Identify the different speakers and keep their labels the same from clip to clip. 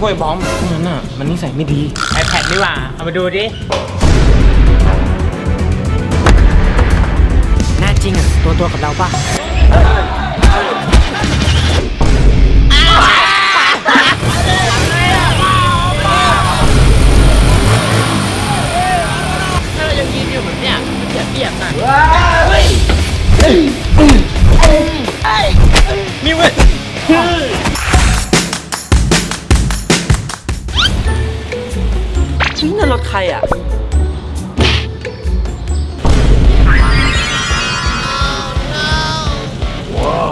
Speaker 1: พวกไอ้บอมพวกนั้นน่ะมันนิสัยไม่ดี
Speaker 2: ไอแพดนี่หว่า เอามาดูดิ
Speaker 1: แน่จริงอะ ตัวตัวกับเราป่ะ
Speaker 2: ถ้าเรายังยืนอยู่แบบเนี้ยมันเสียเปรียบนะ
Speaker 1: นี่เว้ย
Speaker 3: ถใครอะ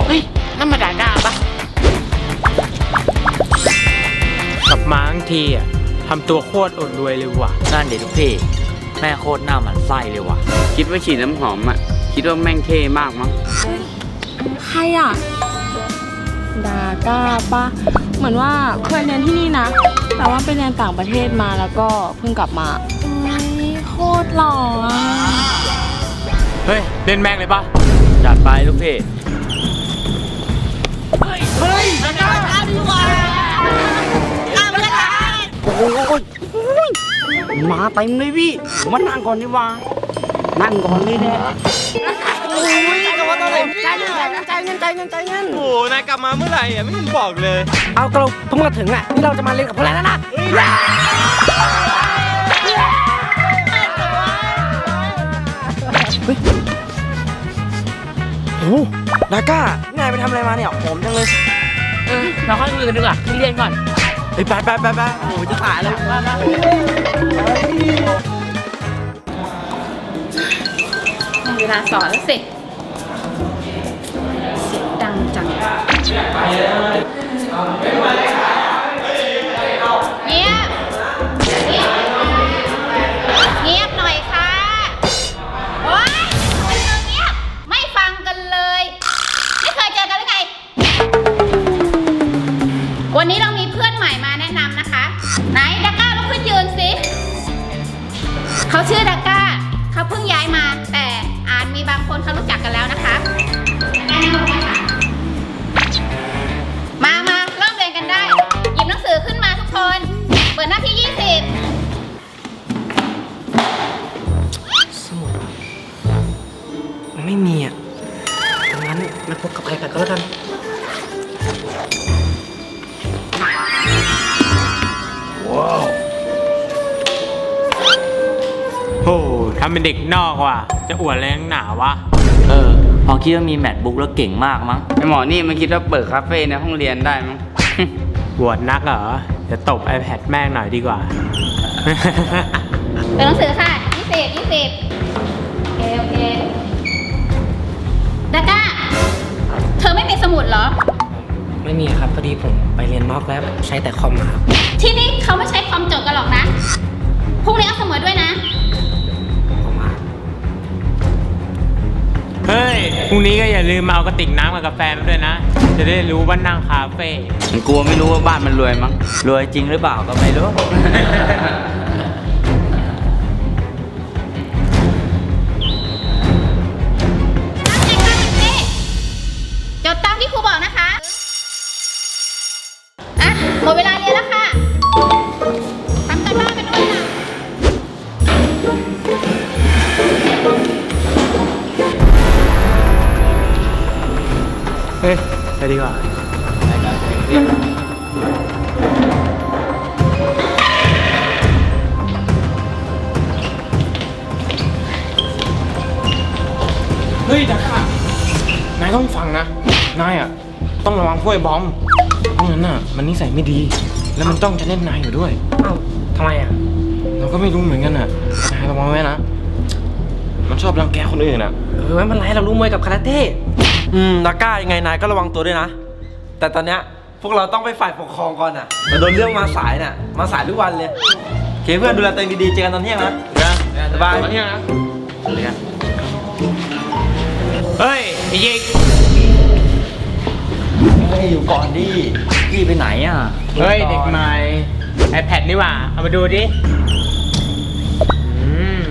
Speaker 2: เฮ้ยนั่นมาด่าด่าปะกลับมาทั้งทีอะทำตัวโคตรอดรวยเลยว่ะ
Speaker 4: นั่นเด็ทุกพี่ แม่โคตรหน้าหมันไส้เลยว่ะ
Speaker 5: คิดว่าฉีดน้ำหอมอะ คิดว่าแม่งเท่มากมั้ง
Speaker 6: ใครอะ ดาก้าปะเหมือนว่าเคยเรียนที่นี่นะ แต่ว่าไปเรียนต่างประเทศมาแล้วก็เพิ่งกลับมาอุ๊ยโคตรหล่ออะ
Speaker 2: เฮ้ย เล่นแม่งเลยปะ
Speaker 4: จัดไปลูกพี่
Speaker 3: โอ้ยมาเต็มเลยพี่ผมมานั่งก่อนดีกว่านั่งก่อนเลยเนี่ยโอ้ยแต่ว่าตอนไหนใจเงินใจ เงินใจเงินใจเงิน
Speaker 1: โอ้นายกลับมาเมื่อไหร่อะไม่เห็นบอกเลย
Speaker 3: เอาก็เราเพิ่งมาถึงอะนี่เราจะมาเล่นกับพวกนั้นแล้วนะเฮ้ยโอ้ดาก้านายไปทำอะไรมาเนี่ยหอมจังเลย
Speaker 2: เออเราค่อยคุยกันดีกว่าเรียนก่อน
Speaker 3: ไปไปไปไปไปโอ้โหจะถ่ายเลยมามา
Speaker 7: เวลาสอนแล้วสิเเเป็น
Speaker 2: เด็กนอกว่ะ จะอวดอะไรนักหนาวะ
Speaker 4: เออ พอคิดว่ามีแมทบุ๊กแล้วเก่งมากมั้ง
Speaker 5: ไอหมอนี่มันคิดว่าเปิดคาเฟ่ในห้องเรียนได้มั้ง
Speaker 2: บวชนักเหรอ จะตบ iPad แม่งหน่อยดีกว่า
Speaker 7: เปิดหนังสือค่ะ20 20โอเค โอเคดักก้า เธอไม่มีสมุดเหรอ
Speaker 3: ไม่มีครับพอดีผมไปเรียนนอกแล้วใช้แต่คอมมาครับ
Speaker 7: ที่นี่เขาไม่ใช้ความจดกันหรอกนะ พรุ่งนี้เอาสมุดด้วยนะ
Speaker 2: ฮ้ย พรุ่งนี้ก็อย่าลืมมาเอากระติกน้ำกับกาแฟมาด้วยนะ จะได้รู้ว่านั่งคาเฟ่
Speaker 5: มันกลัวไม่รู้ว่าบ้านมันรวยมั้ง
Speaker 4: รวยจริงหรือเปล่าก็ไม่รู้
Speaker 2: ฮ้ยดัก
Speaker 1: ค่ะนายต้องฟังนะ นายอะ ต้องระวังพวกไอ้บอมพวกนั้นน่ะ มันนิสัยไม่ดี แล้วมันต้องจะเล่นนายอยู่ด้วย
Speaker 3: เอ้าทำไมอะ
Speaker 1: เราก็ไม่รู้เหมือนกันอะแต่นายระวังไว้นะ มันชอบรังแกคนอื่นอะ
Speaker 3: เออไม่เป็นไรเรารู้มวยกับคาราเต้ อืมนาก้ายังไงนายก็ระวังตัวด้วยนะ แต่ตอนเนี้ยพวกเราต้องไปฝ่ายปกครองก่อนอะเราโดนเรื่องมาสายน่ะ มาสายทุกวันเลยโอเคเพื่อนดูแลตัวเองดีๆ เจอกันตอนเที่ยงนะสบาย
Speaker 1: ตอนเที่ยงนะ
Speaker 2: เฮ้ยไอ้ยิก
Speaker 4: ให้อยู่ก่อนดิพี่ไปไหนอะ
Speaker 2: เฮ้ยเด็กใหม่ iPad นี่หว่า เอามาดูดิอืม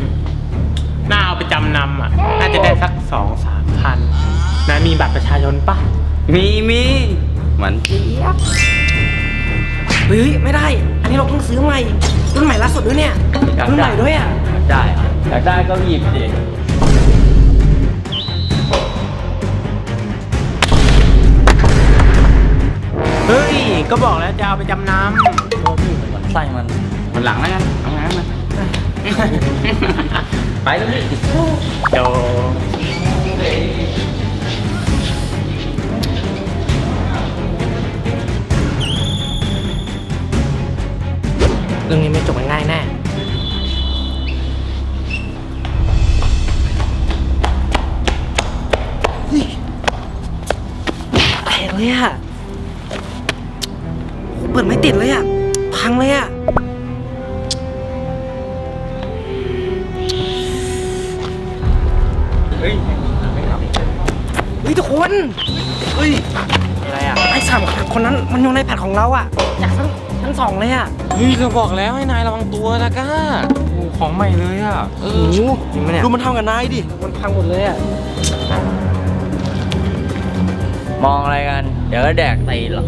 Speaker 2: น่าเอาไปจำนำอะ น่าจะได้สักสองสามพันนะมีบัตรประชาชนปะ
Speaker 5: มีมีเหมือนเจี๊ยบ
Speaker 3: เฮ้ยไม่ได้ อันนี้เราเพิ่งซื้อใหม่รุ่นใหม่ล่าสุดด้วยเนี่ย
Speaker 4: อยาก
Speaker 3: รุ่น
Speaker 4: ได้
Speaker 3: ใหม่ด้วยอะ
Speaker 4: อยากได้อะอยากได้ก็หยิบดิ
Speaker 2: ฮ้ย ก็บอกแล้วจะเอาไปจำน
Speaker 4: โอ้พี่เหมือนไส้มัน
Speaker 5: มันหลังแล้วกันเอางั้นมา
Speaker 4: ไปแล้วพี่ำ
Speaker 2: เดี๋ยว
Speaker 3: เรื่องนี้ไม่จบง่ายๆแน่เฮ้ยแตกเลยอะโอ้ เปิดไม่ติดเลยอะพังเลยอะเฮ้ยเฮ้ยทุกคนเฮ้ย
Speaker 1: อะไรอะ
Speaker 3: ไอ้สามคนนั้นมันอยู่ในแผ่นของเราอะอยากทั้งทั้งสองเลยอะ
Speaker 1: เฮ้ยก็บอกแล้วให้นายระวังตัวนะก้าโอ้ของใหม่เลยอะเออจริงไหมเนี่ย
Speaker 3: ดูมันทำกับนายดิมันพังหมดเลยอะ
Speaker 4: มองอะไรกัน เดี๋ยวก็แดกตีนหรอก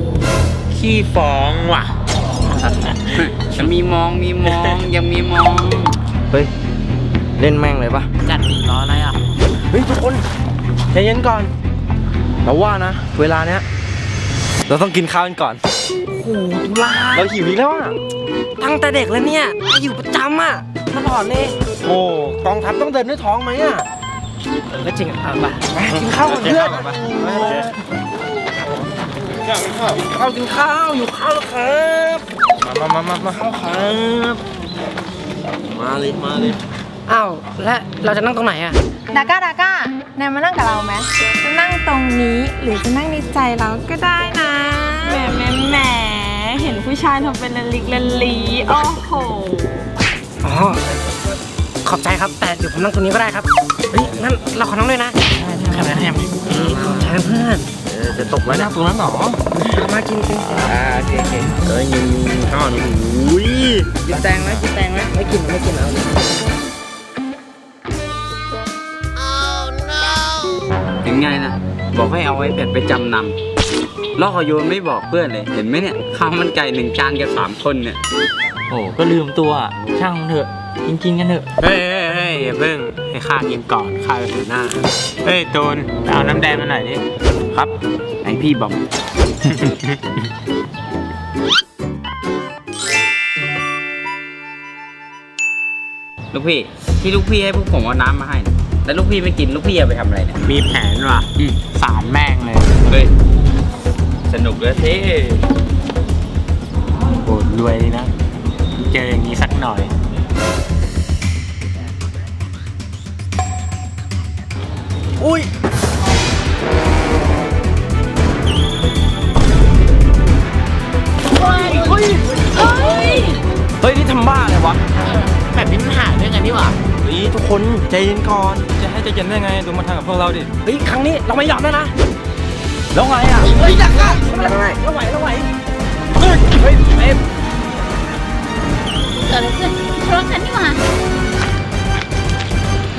Speaker 2: ขี้ฟ้องว่ะ
Speaker 5: จะมีมองมีมองยังมีมอง
Speaker 3: เฮ้ย เล่นแม่งเลยปะ
Speaker 4: จัดหนีร้อนอะไรอะ
Speaker 3: เฮ้ย ทุกคนใจเย็นก่อน เราว่านะ เวลาเนี้ย เราต้องกินข้าวกันก่อน โอ้โหตุลาเราหิวอีกแล้วอะ ตั้งแต่เด็กแล้วเนี่ยอยู่ประจำอะตลอดเลยโอ้กองทัพต้องเดินด้วยท้องไหมอะเออก็จริงอะไปไปกินข้าวกับเพื่อน ข้าวกินข้าวอยู่ข้าวแล้วครับ
Speaker 1: มามามามา
Speaker 3: ข้าวครับมาเลยมาเลยอ้าวและเราจะนั่งตรงไหนอะ
Speaker 6: ดาก้าดาก้านายมานั่งกับเราไหมจะนั่งตรงนี้หรือจะนั่งในใจเราก็ได้นะแหมแหมแหมเห็นผู้ชายทำเป็นละลิกละลีโอ้โห
Speaker 3: อ๋อขอบใจครับ แต่เดี๋ยวผมนั่งตรงนี้ก็ได้ครับเฮ้ยงั้นเราขอนั่งด้วยนะใช่ใช่ครับขอบใจเพื่อน
Speaker 1: จะตกแล้วนะตรงนั้นหรอ
Speaker 3: เอามากินกิน
Speaker 1: อ่าโอเคโอเคเอ้ยยิงข้าวนี่อุ้ย
Speaker 3: กินแตงไหมกินแตงไหมไม่กินไม่กินเอา
Speaker 5: ถึงไงนะบอกให้เอาไว้แผ่นไปจำนำล่อโยนไม่บอกเพื่อนเลย เห็นไหมเนี่ยข้าวมันไก่หนึ่งจานกับสามคนเนี่ย
Speaker 4: โอ้ก็ลืมตัวอะช่างมันเถอะ กินกินๆกันเถอะ
Speaker 2: เฮ้ยเฮ้ยเฮ้ย อย่าเพิ่งให้ข้ากินก่อนข้าเป็นหัวหน้าเฮ้ยตูนไปเอาน้ำแดงมาหน่อยดิ
Speaker 5: ครับไอพี่บอม ลูกพี่ที่ลูกพี่ให้พวกผมเอาน้ำมาให้เนี่ยแล้วลูกพี่ไม่กินลูกพี่เอาไปทำอะไรเนี่ย
Speaker 2: มีแผนว่ะ
Speaker 5: อืม
Speaker 2: สารแม่งเลย
Speaker 5: เฮ้ย สนุกเลยเท่
Speaker 2: โหรวยดีนะ เจออย่างนี้สักหน่อย
Speaker 3: อุ้ย เฮ้ย นี่ทำบ้าอะไรวะ
Speaker 4: แบบนี้มันหาเรื่องกันดีกว่า
Speaker 3: เฮ้ยทุกคนใจเย็นก่อน
Speaker 1: จะให้ใจเย็นได้ไง ดูมาทำกับพวกเราดิ
Speaker 3: เฮ้ย ครั้งนี้เราไม่ยอมแล้วนะ แล้วไงอะ เฮ้ยอยากอะเราไหวเราไหวเราไหว เฮ้ยเฮ้ยเฮ้ย
Speaker 7: เกิดอะไรขึ้นทะเลาะกันนี่หว่า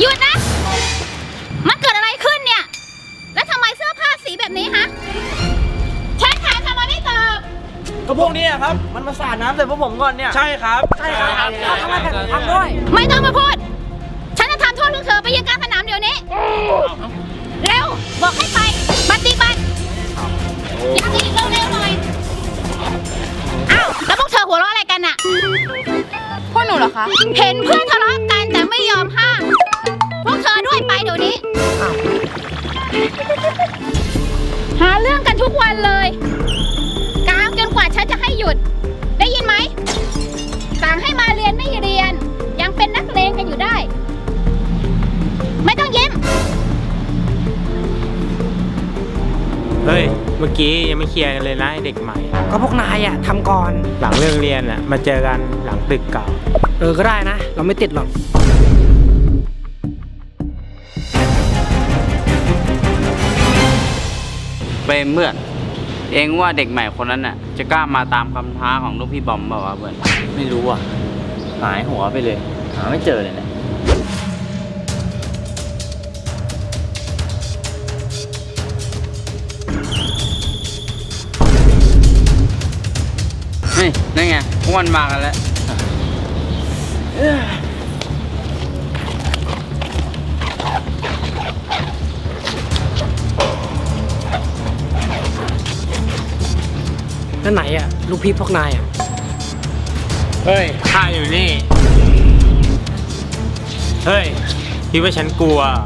Speaker 7: หยุดนะ มันเกิด แบบนี้ฮะฉันถามทำไมไม่ตอบ
Speaker 3: ก็พวกนี้อะครับ มันมาสาดน้ำใส่พวกผมก่อนเนี่ย ใช่ครับ ใช่ครับทำไมแผ่นพังด้วย
Speaker 7: ไม่ต้องมาพูด ฉันจะทำโทษพวกเธอไปยังกลารสนามเดี๋ยวนี้ เร็ว บอกให้ไปปฏิบัติยังอีกเร็วๆหน่อยอ้าวแล้วพวกเธอหัวเราะอะไรกันน่ะ
Speaker 6: พวกหนูเหรอคะ
Speaker 7: เห็นเพื่อนทะเลาะกันแต่ไม่ยอมห้าม พวกเธอด้วยไปเดี๋ยวนี้ หาเรื่องกันทุกวันเลย กลางจนกว่าฉันจะให้หยุด ได้ยินไหมสั่งให้มาเรียนไม่เรียน ยังเป็นนักเลงกันอยู่ได้ ไม่ต้องยิ้ม
Speaker 2: เฮ้ย เมื่อกี้ยังไม่เคลียร์กันเลยนะไอ้เด็กใหม่
Speaker 3: ก็พวกนายอะทำก่อน
Speaker 2: หลังเรื่องเรียนอะมาเจอกันหลังตึกเก่า
Speaker 3: เออก็ได้นะ เราไม่ติดหรอก
Speaker 5: เปรมเพื่อนเองว่าเด็กใหม่คนนั้นน่ะ จะกล้ามาตามคำท้าของลูกพี่บอมเปล่าวะเพื่อน
Speaker 4: ไม่รู้อะ หายหัวไปเลย หาไม่เจอเลยเนี่ย
Speaker 5: เฮ้ยนั่นไงพวกมันมากันแล้ว
Speaker 8: นั่นไหนอะ ลูกพี่พวกนายอะ
Speaker 2: เฮ้ยข้าอยู่นี่ เฮ้ย คิดว่าฉันกลัวเหรอ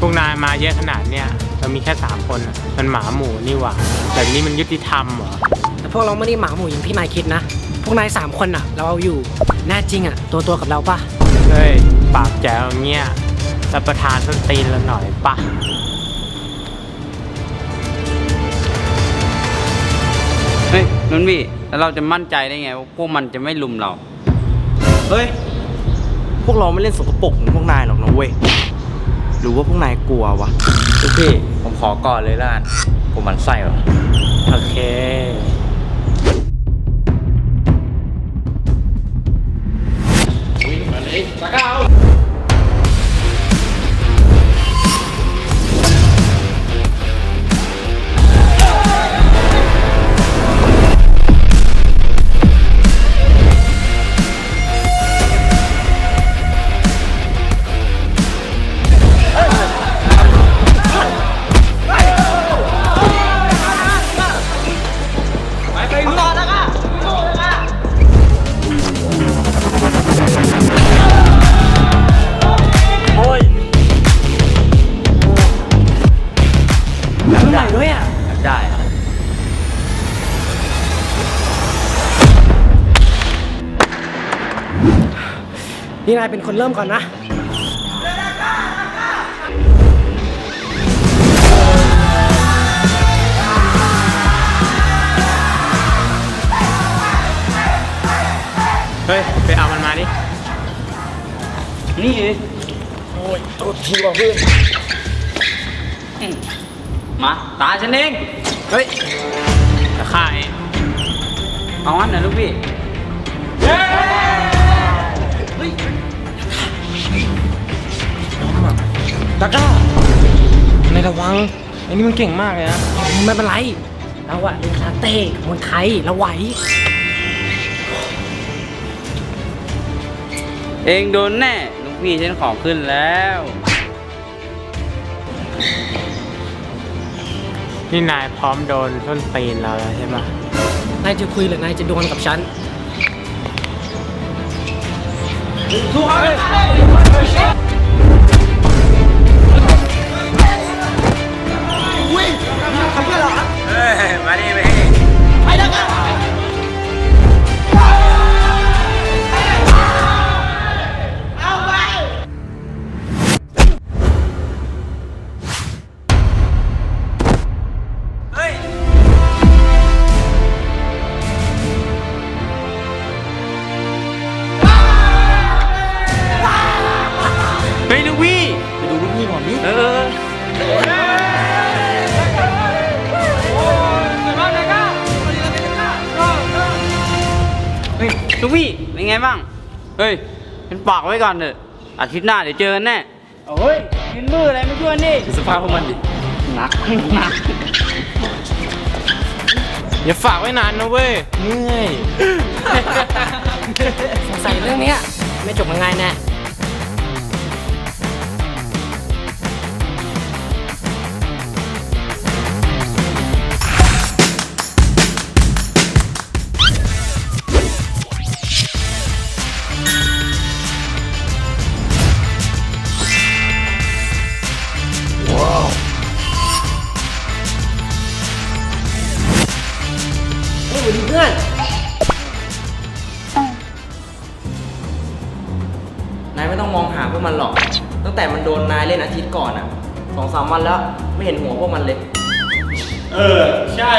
Speaker 2: พวกนายมาเยอะขนาดเนี้ย เรามีแค่สามคนอะมันหมาหมูนี่หว่าแบบนี้มันยุติธรรมเหรอ
Speaker 8: แต่พวกเราไม่ได้หมาหมูอย่างที่นายคิดนะ พวกนายสามคนอะ เราเอาอยู่ แน่จริงอะ ตัวตัวๆกับเราป่ะ
Speaker 2: เฮ้ย ปากแจ๋วอย่างเงี้ยรับประทานส้นตีนเราหน่อยปะ
Speaker 5: นุ่นพี่แล้วเราจะมั่นใจได้ไงว่าพวกมันจะไม่ลุมเรา
Speaker 3: เฮ้ย พวกเราไม่เล่นสกปรกเหมือนพวกนายหรอกนะเว้ย หรือว่าพวกนายกลัววะ
Speaker 4: ลูกพี่ ผมขอก่อนเลยล้านผมหมันไส้ว่ะ
Speaker 2: โอเค
Speaker 8: คนเริ่มก่อนนะ
Speaker 2: เฮ้ย ไปเอามันมาดิ
Speaker 5: นี่มา ตาฉันเอง
Speaker 2: เฮ้ยแต่ข้าเอง
Speaker 5: เอางั้นนะลูกพี่
Speaker 1: ดาก้าในระวังไอ้นี่มันเก่งมากเลยนะ
Speaker 8: ไม่เป็นไรเราอะเรียนคาราเต้กับมวยไทยเราไหว
Speaker 5: เองโดนแน่ลูกพี่ฉันของขึ้นแล้ว
Speaker 2: นี่นายพร้อมโดนส้นตีนเราแล้วใช่ปะ
Speaker 8: นายจะคุยหรือนายจะดวลกับฉัน
Speaker 2: เฮ้
Speaker 5: บ้าง เฮ้ยเป็นปากไว้ก่อนเถอะอาทิตย์หน้าเดี๋ยวเจอกันแน่เฮ้ยกินมืออะไรไม่ช่วยนี่
Speaker 3: ดูสภาพพวกมันดิ
Speaker 5: หนักหนัก
Speaker 1: อย่าฝากไว้นานนะเว้ยเหนื่อย
Speaker 8: สงสัยเรื่องเนี้ยไม่จบง่ายๆแน่า
Speaker 3: มวันแล้ว ไม่เห็นหัวพวกมันเลย
Speaker 2: เออ ใช่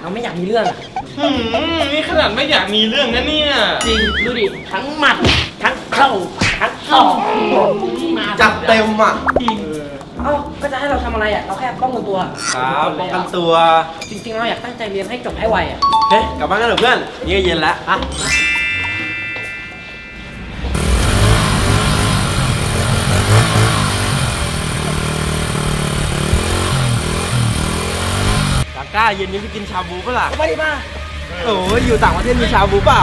Speaker 8: เรา
Speaker 7: ไม่มาเราไม่อยา
Speaker 8: กมีเรื่องอะ
Speaker 1: หืมนี่ขนาดไม่อยากมีเรื่องนะเนี่ย
Speaker 8: จริงดูดิทั้งหมัดทั้งเข่าทั้งศอกมา
Speaker 3: จัดเต็มอะ
Speaker 8: เอ้าก็จะให้เราทำอะไรอะเราแค่ป้องกันตัว
Speaker 3: ครับป้องกันตัว
Speaker 8: จริงๆเราอยากตั้งใจเรียนให้จบให้ไวอะ
Speaker 3: เฮ้ยกลับบ้านกันเถอะเพื่อนนี่ก็เย็นแล้วอะ ก้าเย็นนี้ไปกินชาบูปะล่ะ
Speaker 8: ไม่ได้มา
Speaker 3: โอ้ยอยู่ต่างประเทศมีชาบูเปล่า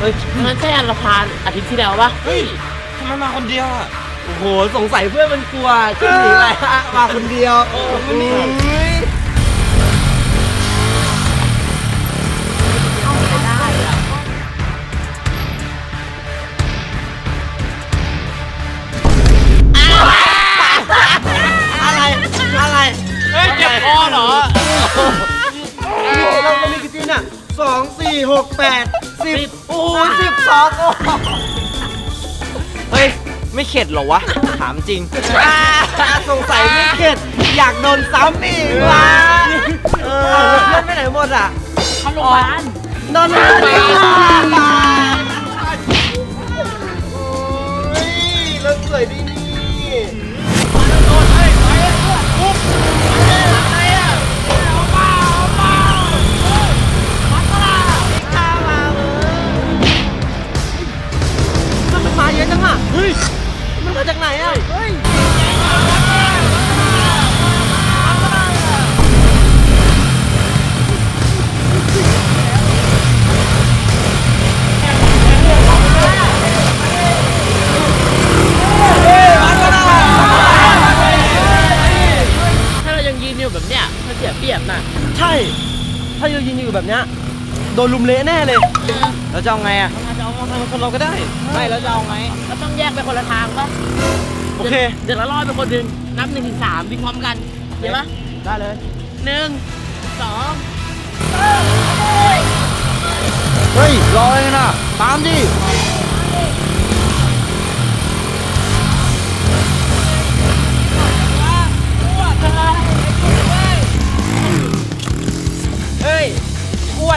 Speaker 8: เฮ้ยงั้นใช่อันละพานอาทิตย์ที่แล้วปะ
Speaker 1: เฮ้ยทำไมมาคนเดียวอะ
Speaker 3: โอ้โหสงสัยเพื่อนมันกลัวจะหนีอะไรฮะมาคนเดียวโอ้ยอ
Speaker 1: เฮ้ยเจ็บคอเหรอ
Speaker 3: เราเรามีกี่ทีมเนี่ยสองสี่หกแปดสิบโอ้ยสิบสองโอ้เฮ้ย ไม่เข็ดเหรอวะ ถามจริงสงสัยไม่เข็ด อยากโดนซ้ำอีกวะเออเพื่อนไปไหนหมดอะ
Speaker 8: เข้าโรงพยาบาล
Speaker 3: นอนโรงพยาบาลโอ้ยแล้วสวยดีนี่ โดนลุมเละแน่เลยเราจะเอาไงอะ
Speaker 8: เราจะเอามาทำคนเราก็ได้
Speaker 3: ไม่แล้วจะเอาไง
Speaker 8: ก็ต้องแยกไปคนละทางปะ
Speaker 3: โอเค
Speaker 8: เดี๋ยวเราลอยไปคนหนึ่งนับหนึ่งถึงสามวิ่งพร้อมกันเห็นปะ
Speaker 3: ได้เลย
Speaker 8: หนึ่งสอง
Speaker 3: เฮ้ย รอเลยนะ ตามดิ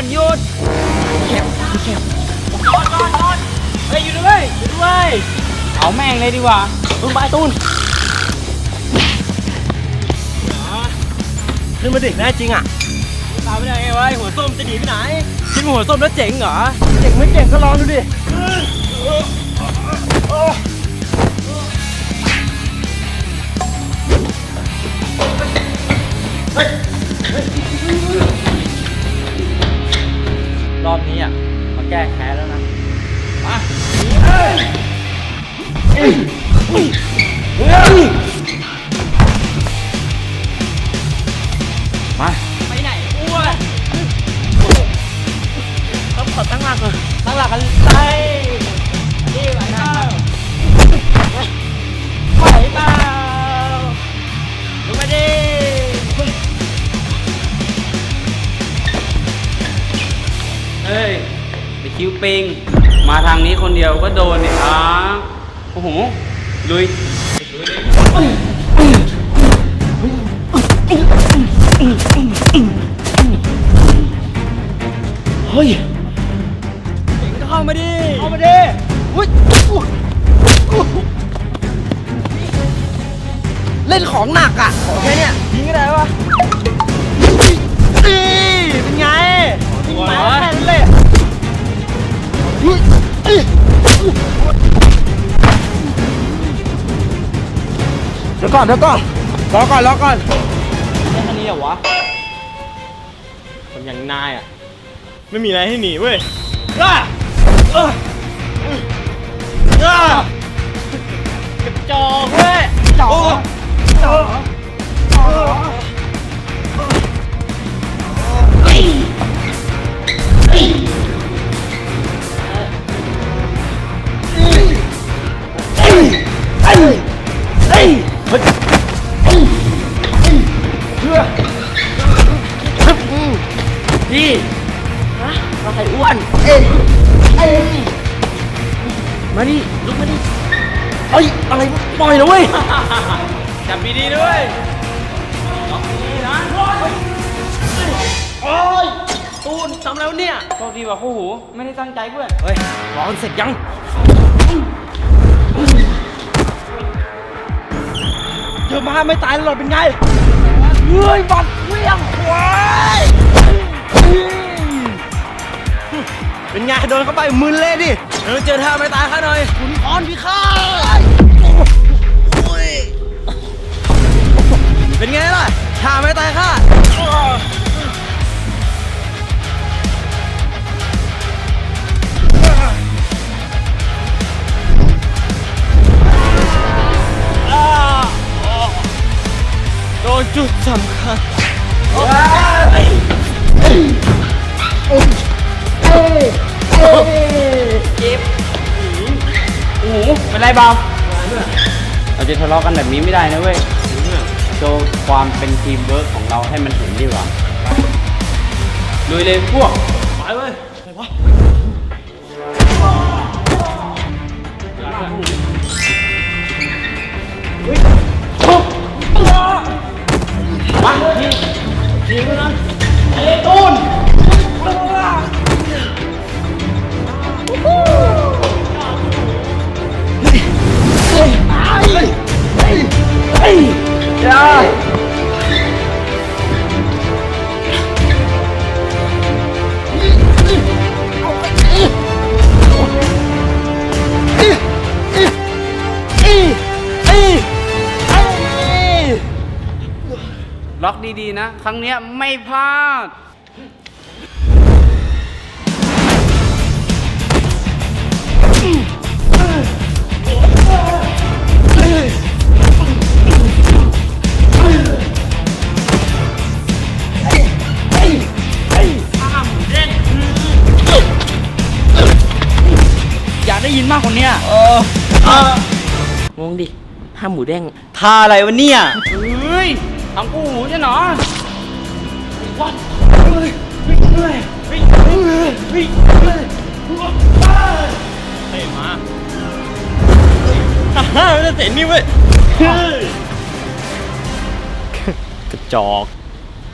Speaker 3: อ้วนหยุดเข็มเข็มนอนนอนนอนเฮ้ยอยู่ด้วยอยู่ด้วย
Speaker 5: เอาแม่งเลยดีกว่า
Speaker 3: ตูนไปตูนนี่มาเด็กแน่จริงอะตามไม่ได้ไงวะไอ้หัวส้มจะหนีไปไหนคิดว่าหัวส้มแล้วเจ๋งเหรอเจ๋งไม่เจ๋งก็ลองดูดิ
Speaker 4: รอบนี้อะมาแก้แค้นแล้วนะมา
Speaker 8: ไปไหนอ้วนต้องขอตั้งหลักก่อน
Speaker 3: ตั้งหลักกันไปนี่ไหวเปล่าไหวเป
Speaker 5: คิวปิง มาทางนี้คนเดียวก็โดนเนี่ยครับโอ้โหลุย
Speaker 3: เฮ้ยเจ๋งก็เข้ามาดิเข้ามาดิอุ้ยอุ๊ยอุ๊ยเล่นของหนักอะ ดี๋ยวก่อนเดี๋ยวก่อนรอก่อนรอก่อน
Speaker 1: แค่นี้เหรอวะคนอย่างนายอะ ไม่มีอะไรให้หนีเว้ยอะเอออะกระจอกเว้ย
Speaker 3: จอจอพี่ อ้วน เอ้ยเอ้ยมาดิลุกมาดิเอ้ย อะไรปล่อยนะเว้ย
Speaker 9: จับดีๆด้วย
Speaker 3: โอ้ยตูนทำแล้วเนี่ย
Speaker 5: โชคดีว่าคู่หูไม่ได้ตั้งใจเพื่อน
Speaker 3: เฮ้ยร้อนเสร็จยังเธอมาไม่ตายแล้วหรอเป็นไง เฮ้ยบัดเวียงควาย เป็นไงโดนเข้าไปมึนเลยดิเออเจอท่าไม่ตายข้าหน่อยคุณอ่อนพี่ข้าโอ้ยเป็นไงล่ะท่าไม่ตายข้าโดนจุดสำคัญ
Speaker 5: เป็นไรเบาเราจะทะเลาะกันแบบนี้ไม่ได้นะเว้ยโชว์ความเป็นทีมเวิร์กของเราให้มันเห็นดีกว่าลุยเลยพวก
Speaker 3: ไปเว้ยไหนวะ
Speaker 5: ล็อกดีๆนะ ครั้งเนี้ยไม่พลาด อยากได้ยินมากกว่านี้
Speaker 10: งงดิห้ามหมูเด้ง
Speaker 3: ท่าอะไรวะเนี่ย
Speaker 5: เฮ้ยทำกูหมูใช่หนอ
Speaker 3: ฮ่าไม่ได้เตะนี่เว้ยกระจอก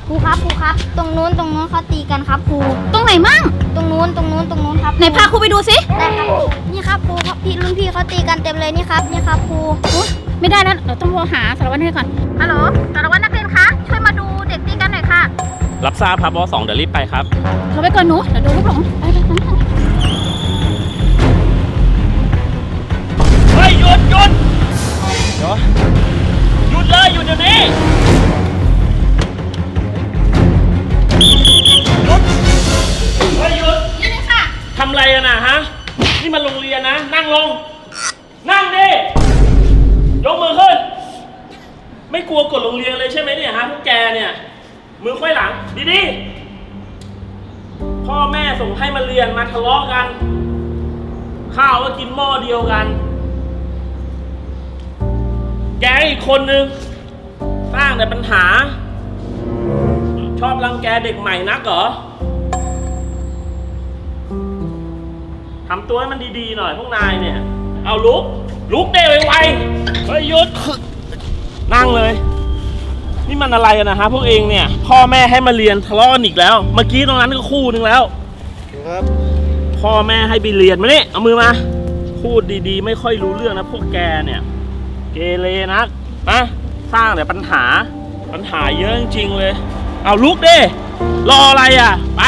Speaker 11: ครูครับครูครับ ตรงนู้นตรงนู้นเขาตีกันครับครู
Speaker 7: ตรงไหนมั่ง
Speaker 11: ตรงนู้นตรงนู้นตรงนู้นครับ
Speaker 7: ไหนพาครูไปดูสิ
Speaker 11: ได้ครับครูนี่ครับครูครับพี่รุ่นพี่เขาตีกันเต็มเลยนี่ครับนี่ครับครู
Speaker 7: อุ๊ยไม่ได้นะเราต้องโทรหาสารวัตรให้ก่อน ฮัลโหล สารวัตรนักเรียนคะ ช่วยมาดูเด็กตีกันหน่อยค่ะ
Speaker 12: รับทราบครับบอสองเดี๋ยวรีบไปครับ
Speaker 7: โทรไปก่อนหนู เดี๋ยวโดนลูกหลงไปไปไป
Speaker 3: หยุดเลยหยุดเดี๋ยวนี้ หยุดเฮ้ยหยุด
Speaker 7: ยืนเลยค่ะ
Speaker 12: ทำไรอะนะฮะ นี่มันโรงเรียนนะ นั่งลง นั่งดิ ยกมือขึ้น ไม่กลัวกฎโรงเรียนเลยใช่ไหมเนี่ยฮะพวกแกเนี่ย มือค่อยหลังดีๆพ่อแม่ส่งให้มาเรียนมาทะเลาะกัน ข้าวก็กินหม้อเดียวกัน แกอีกคนนึง สร้างแต่ปัญหา ชอบรังแกเด็กใหม่นักเหรอทำตัวให้มันดีๆหน่อยพวกนายเนี่ย เอาลุก ลุกเด้ไวๆเฮ้ยหยุดนั่งเลย นี่มันอะไรกันนะฮะพวกเองเนี่ย พ่อแม่ให้มาเรียนทะเลาะกันอีกแล้ว เมื่อกี้ตรงนั้นก็คู่หนึงแล้ว
Speaker 3: ครับ
Speaker 12: พ่อแม่ให้ไปเรียนมานี่เอามือมา พูดดีๆ ไม่ค่อยรู้เรื่องนะพวกแกเนี่ย เกเรนักนะ สร้างแต่ปัญหาปัญหาเยอะจริงๆเลย เอาลุกเด้รออะไรอะ ไป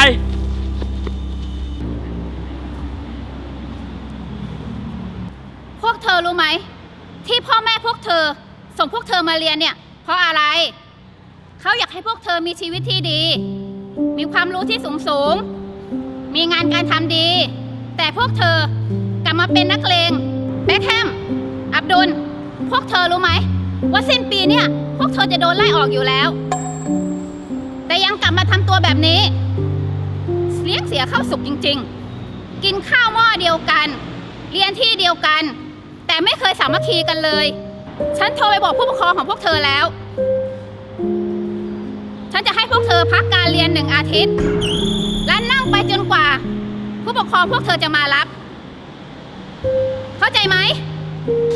Speaker 7: พวกเธอรู้ไหม ที่พ่อแม่พวกเธอ ส่งพวกเธอมาเรียนเนี่ย เพราะอะไร เขาอยากให้พวกเธอมีชีวิตที่ดี มีความรู้ที่สูงสูงๆมีงานการทำดี แต่พวกเธอกลับมาเป็นนักเลงแบ็คแฮมอับดุล พวกเธอรู้ไหม ว่าสิ้นปีเนี่ยพวกเธอจะโดนไล่ออกอยู่แล้ว แต่ยังกลับมาทำตัวแบบนี้ เลี้ยงเสียเข้าสุกจริง ๆ กินข้าวหม้อเดียวกัน เรียนที่เดียวกัน แต่ไม่เคยสามัคคีกันเลย ฉันโทรไปบอกผู้ปกครองของพวกเธอแล้ว ฉันจะให้พวกเธอพักการเรียนหนึ่งอาทิตย์ และนั่งไปจนกว่า ผู้ปกครองพวกเธอจะมารับ เข้าใจไหม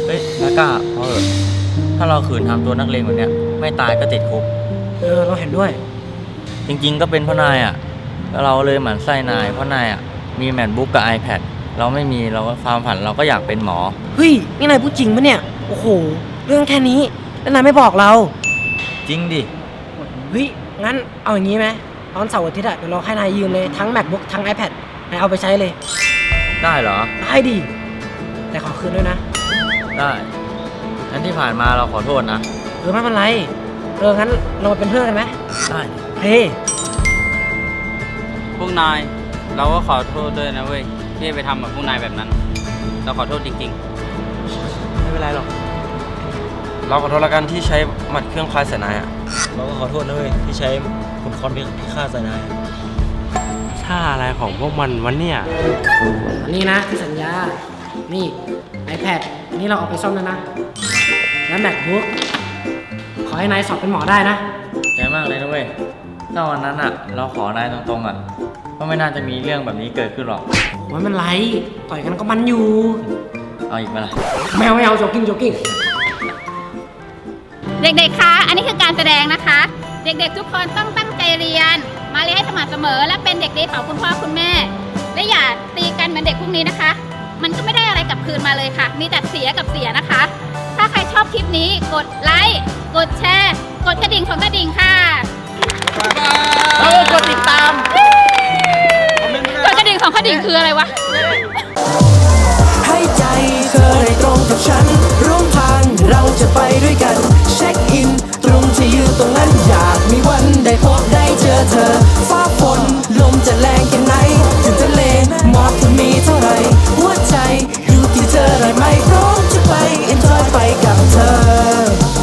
Speaker 4: เฮ้ยนาก้าพอเถอะ ถ้าเราขืนทำตัวนักเลงแบบเนี้ยไม่ตายก็ติดคุก
Speaker 8: เออ เราเห็นด้วย
Speaker 4: จริงๆก็เป็นเพ่อนายอะแล้วเราเลยหมั่นไส้นายเพราะนายอะมีแมทบุ๊กกับ iPad เราไม่มีเราก็ความฝันเราก็อยากเป็นหมอ
Speaker 8: เฮ้ย นี่นายพูดจริงปะเนี่ย โอ้โห เรื่องแค่นี้ แล้วนายไม่บอกเรา
Speaker 4: จริงดิ
Speaker 8: เฮ้ย งั้นเอาอย่างนี้ไหมตอนเสาร์อาทิตย์อะเดี๋ยวเราให้นายยืมเลยทั้ง macbook ทั้ง ipad นายเอาไปใช้เลย
Speaker 4: ได้เหรอ
Speaker 8: ได้ดิ แต่ขอคืนด้วยนะ
Speaker 4: ได้ งั้นที่ผ่านมาเราขอโทษนะ
Speaker 8: เออไม่เป็นไร เอองั้นเรามาเป็นเพื่อนกันไหม
Speaker 4: ได้
Speaker 8: เฮ้ย
Speaker 5: พวกนายเราก็ขอโทษด้วยนะเว้ยที่ไปทำกับพวกนายแบบนั้น เราขอโทษจริงๆ
Speaker 3: ไม่เป็นไรหรอก เราขอโทษแล้วกันที่ใช้หมัดเครื่องคลายใส่นายอะ
Speaker 4: เราก็ขอโทษนะเว้ยที่ใช้คุณคอนพิฆาตใส่นาย
Speaker 2: ท่าอะไรของพวกมันวันเนี่ย
Speaker 8: อันนี้นะที่สัญญา นี่ iPad นี่เราเอาไปซ่อมแล้วนะ แล้ว macbook ขอให้นายสอบเป็นหมอได้นะ
Speaker 4: ใจมากเลยนะเว้ย ถ้าวันนั้นอะ เราขอนายตรงๆอะก็ไม่น่าจะมีเรื่องแบบนี้เกิดขึ้นหรอก
Speaker 8: ไม่เป็นไรต่อยกันก็มันอยู่
Speaker 4: เอาอีกไหมล่ะ
Speaker 8: ไม่เอาไม่เอาโจกิ้งโจกิ้ง
Speaker 7: เด็กๆ คะ อันนี้คือการแสดงนะคะ เด็กๆ ทุกคนต้องตั้งใจเรียน มาเรียนให้สม่ำเสมอ และเป็นเด็กดีของคุณพ่อคุณแม่ และอย่าตีกันเหมือนเด็กพวกนี้นะคะ มันก็ไม่ได้อะไรกลับคืนมาเลยค่ะ มีแต่เสียกับเสียนะคะ ถ้าใครชอบคลิปนี้กดไลค์กดแชร์ กดกระดิ่งของกระดิ่งค่ะ
Speaker 3: แล้วกดติดตาม
Speaker 7: กดกระดิ่งของกระดิ่งคืออะไรวะ
Speaker 10: ให้ใจเธอได้ตรงกับฉัน ร่วมทางเราจะไปด้วยกัน เช็คอิน ตรงที่ยืนตรงนั้นอยากมีวันได้พบได้เจอเธอ ฟ้าฝนลมจะแรงแค่ไหน ถึงทะเลมอกจะมีเท่าไหร่ อยู่ที่เธอได้ไหม